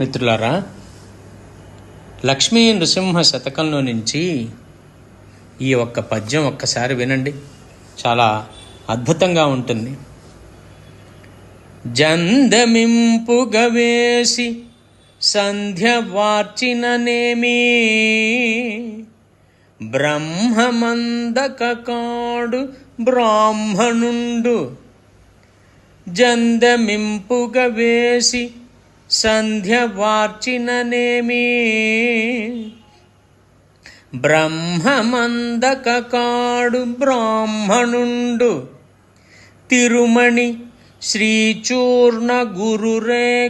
మిత్రులారా లక్ష్మీ నృసింహ శతకంలో నుంచి ఈ ఒక్క పద్యం ఒక్కసారి వినండి. చాలా అద్భుతంగా ఉంటుంది. జందమింపుగవేసి సంధ్య వార్చిననేమీ బ్రహ్మమందక కాడు బ్రాహ్మణుండు. జందమింపుగవేసి వేసి సంధ్య వార్చిననేమి బ్రహ్మమందక కాడు బ్రాహ్మణుండు. తిరుమణి శ్రీచూర్ణ గురురేఖలిడినను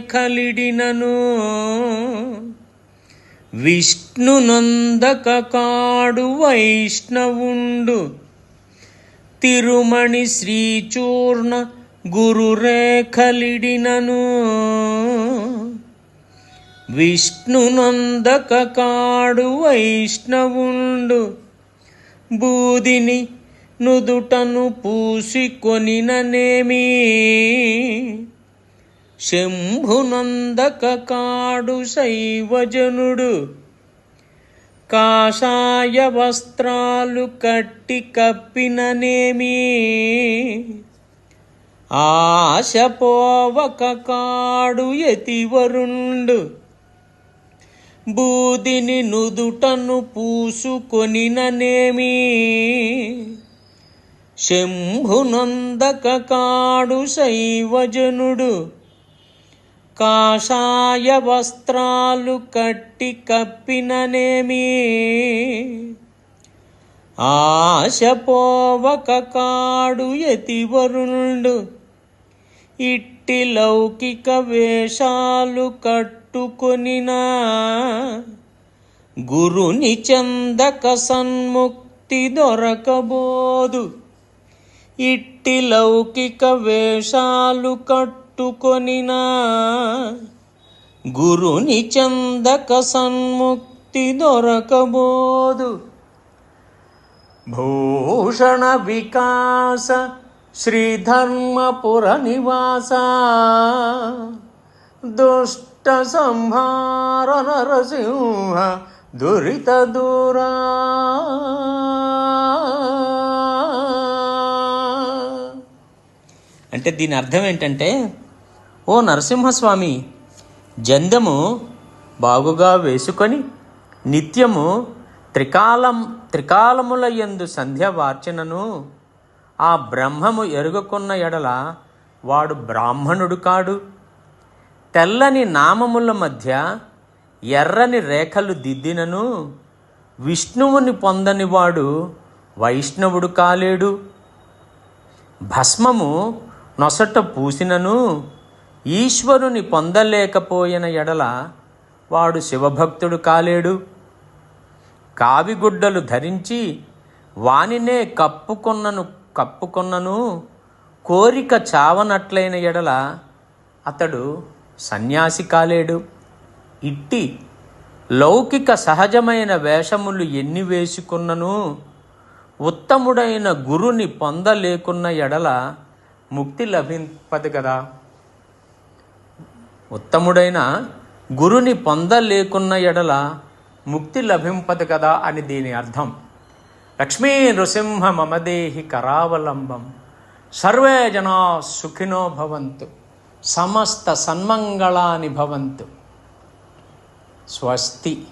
విష్ణునందక కాడు వైష్ణవుండు. తిరుమణి శ్రీచూర్ణ గురురేఖలిడినను విష్ణునందక కాడు వైష్ణవుండు. బూదిని నుదుటను పూసికొనిననేమి శంభునందక కాడు శైవజనుడు. కాషాయ వస్త్రాలు కట్టి కప్పిననేమి? ఆశపోవక కాడు యతివరుండు. బూదిని నుదుటను పూసుకొనిననేమి? శంభునందక కాడు శైవజనుడు. కాషాయ వస్త్రాలు కట్టి కప్పిననేమి? ఆశపోవక కాడు యతివరుణుడు ఇట్టి లౌకిక వేషాలు కట్టుకొనినా గురుని చందక సన్ముక్తి దొరకబోదు. ఇట్టి లౌకిక వేషాలు కట్టుకొనినా గురుని చందక సన్ముక్తి దొరకబోదు. భూషణ వికాస శ్రీధర్మపుర నివాస దుష్ట సంహార నరసింహ దురిత దూరా అంటే దీని అర్థం ఏంటంటే ఓ నరసింహస్వామి జందము బాగుగా వేసుకొని నిత్యము త్రికాలం త్రికాలముల యందు సంధ్య వార్చనను ఆ బ్రహ్మము ఎరుగుకున్న ఎడల వాడు బ్రాహ్మణుడు కాడు. తెల్లని నామముల మధ్య ఎర్రని రేఖలు దిద్దినను విష్ణువుని పొందనివాడు వైష్ణవుడు కాలేడు. భస్మము నొసట పూసినను ఈశ్వరుని పొందలేకపోయిన ఎడల వాడు శివభక్తుడు కాలేడు. కావిగుడ్డలు ధరించి వానినే కప్పుకొన్నను కప్పుకొన్నను కోరిక చావనట్లైన ఎడల అతడు సన్యాసి కాలేడు. ఇట్టి లౌకిక సహజమైన వేషములు ఎన్ని వేసుకున్నను ఉత్తముడైన గురుని పొందలేకున్న ఎడల ముక్తి లభింపదు కదా ఉత్తముడైన గురుని పొందలేకున్న ఎడల ముక్తి లభింపదు కదా అని దీని అర్థం. లక్ష్మీ నృసింహ మమదేహి కరావలంబం. సర్వే జనా సుఖినో భవంతు. సమస్త సన్మంగళాని భవంతు. స్వస్తి.